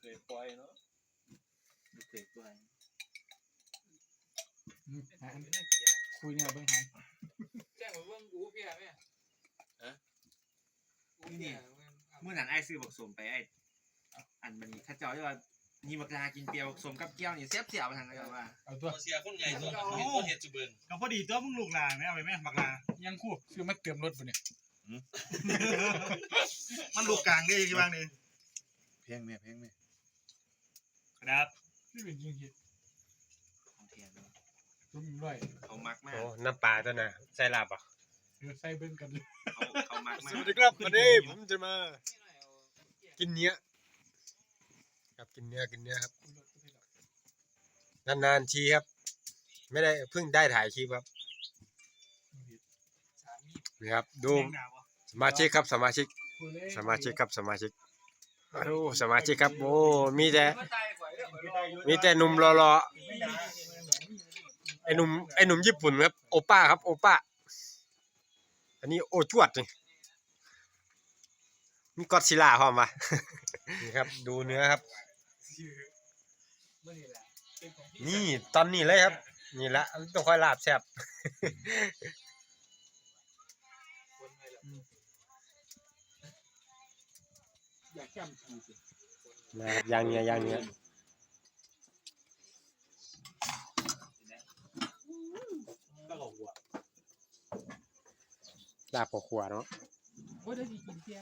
เคยปล่อยเนาะลูกเคยปล่อยอืมหาอันน่าเกลียดคุยเนี่ยเบิ่งหางแจ้งมาเบิ่งอูเพียแม่อูเพียเมื่อนั้นไอ้ซื้อบักสมไปไอ้อันมันนี่ข้าเจ้าที่ว่ามีบักลากินเปรี้ยวบักสมกับแก้วนี่เสียบเสียบไปทางกันว่าเอาตัวเสียคนใหญ่ตัวเห็นบ่เห็นจุเบิ่งก็พอดีตัวมึงลูกหลานไม่เอาไปไหมบักลายังคู่ซื้อมาเติมรถบ่เนี่ยมันลูกกลางได้ยังไงบ้างนี่เพลงแม่เพลงแม่ ครับนี่เป็นจริงของแทนๆรุ่มร้อยเขามักมากโอ้น้ำปลาตัวน่ะใส่ลาบอะเดี๋ยวใส่เบิ่งกันเลยเขาเขามักมากสวัสดีครับวันนี้ผมจะมา กินเนื้อครับกินเนื้อกินเนื้อครับนานๆทีครับ ไม่ได้เพิ่งได้ถ่ายคลิปครับนี่ครับ ดูเพลงหนาวะสมาชิกครับสมาชิกคุยเลยสมาชิกครับสมาชิกโอ้สมาชิกครับโอ้มีแต่ มีแต่หนุ่มรอๆไอ้หนุ่มไอ้หนุ่มญี่ปุ่นครับ โอป้าครับ โอป้า อันนี้โอจวดนี่มีกอดซิลล่าพร้อมปะนี่ครับ ดูเนื้อครับบ่นี่แหละเป็นของพี่นี่ตอนนี้เลยครับ นี่ละต้องค่อยลาบแซ่บอยากแก้มทีสินะครับยางเนี้ยยางเนี้ย ก็หลอกหัว ลาบกับขวาเนาะโอ้ยได้สิกินเสีย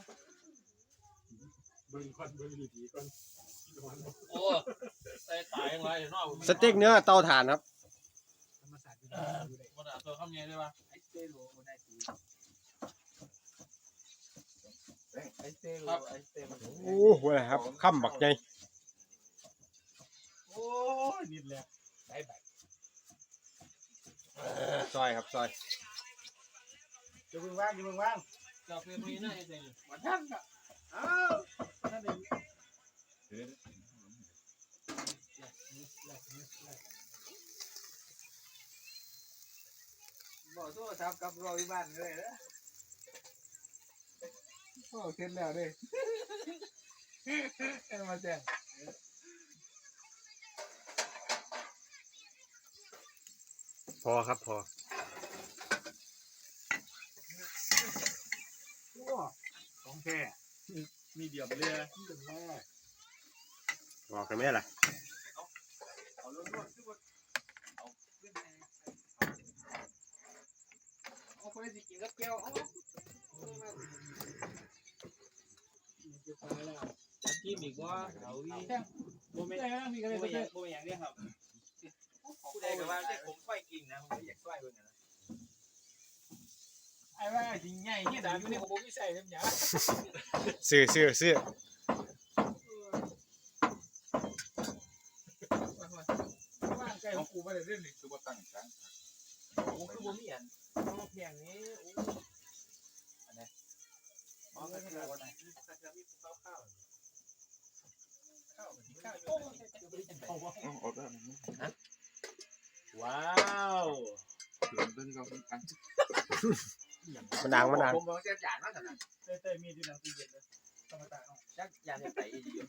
เบิ่งก่อนเบิ่งดีๆก่อนโอ้ใส่ตายยังไงเนาะสเต็กเนื้อเตาถ่านครับธรรมศาสตร์อยู่ได้อยู่ได้บ่ได้ตัวคำใหญ่ได้ป่ะไอเซโลได้สีไอเซลไอเซลโอ้โหครับคำบักใหญ่โอ้ยนิดแหละได้ใบซอยครับซอย จะเบิ่งว่างจะเบิ่งว่างจะเป็นมีน่าเห็นมาทันอะอ้าวนั่นเองบอกโทรศัพท์กับรอที่บ้านเลยนะโอ้เสร็จแล้วเด้เอ็นมาแจ้งพอครับพอ โอ้ ของแท้มีเดียมเรือที่เป็นแม่บอกกันไหมล่ะเอาล้วนๆคือว่าเอาขึ้นไปเอาคนที่กินกับแก้วเอาจัดที่มีว่าเอาวิโมเมนต์นะมีกันเมประเทยังศโมยังนี่ยครับผู้ใดก็ว่าได้ผมไฟกินนะผมอยากไฟเบิ่งนะ ไอ้ว่าสิใหญ่เนี่ยดาอยู่ในผมไม่ใส่เต็มหยาซื้อซื้อซื้อว่างใกล้ของกูไม่ได้เล่นเลยคือว่าตั้งกลางโอ้คือบ่มีอันต้องเพียงนี้โอ้อันนี้อ๋อก็คือว่าไหนก็จะมีข้าวข้าวข้าวข้าวโอ้ยจะไปกินข้าวบ่ออกได้ว้าวเดินเดินก็เป็นกัน มันดังมันดังผมมองจะจานมากขนาดเต้เต้มีที่หนังตีเย็นเลยธรรมดาเนาะจักยานไปอีกอยู่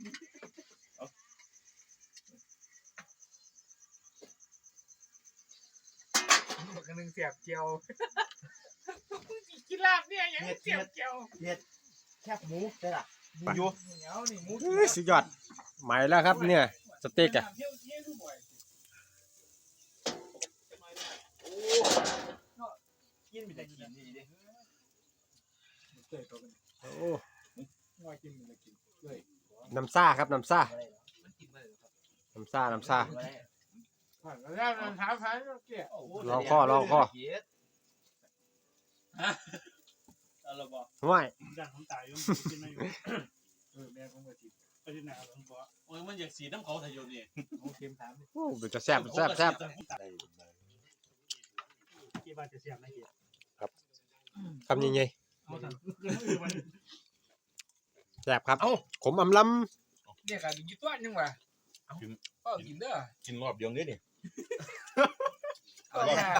บักนึงเสียบเจียวกินลาบเนี่ยยังเสียบเจียวแคบหมูได้ล่ะเหนียวนี่หมูเอ้ยสุดยอดใหม่แล้วครับเนี่ยสเต็กอะ แต่กินดีเด้เต้ตัวเป็นโอ้ว่ากินมันกินเลยน้ำซ่าครับน้ำซ่ามันกินมาเลยครับน้ำซ่าน้ำซ่าผ่านแล้วมันท้าทายเกี่ยลองข้อลองข้อเอาละบ่ห่วยดังของตายอยู่กินมาอยู่เออแม่ผมก็ติดไปที่ไหนหลวงพ่อโอ้ยมันอยากสีน้ำเขาทะยนนี่โอเคถามโอ้เป็นจะแซ่บแซ่บแซ่บกี่บาทจะเสียบนะเกีย คำยังไงเอาสั่งแซ่บครับขมอำลำเนี่ยกันยี่ต้วนยังวะพ่อกินเด้อ กินรอบเดียวนี้นี่เอา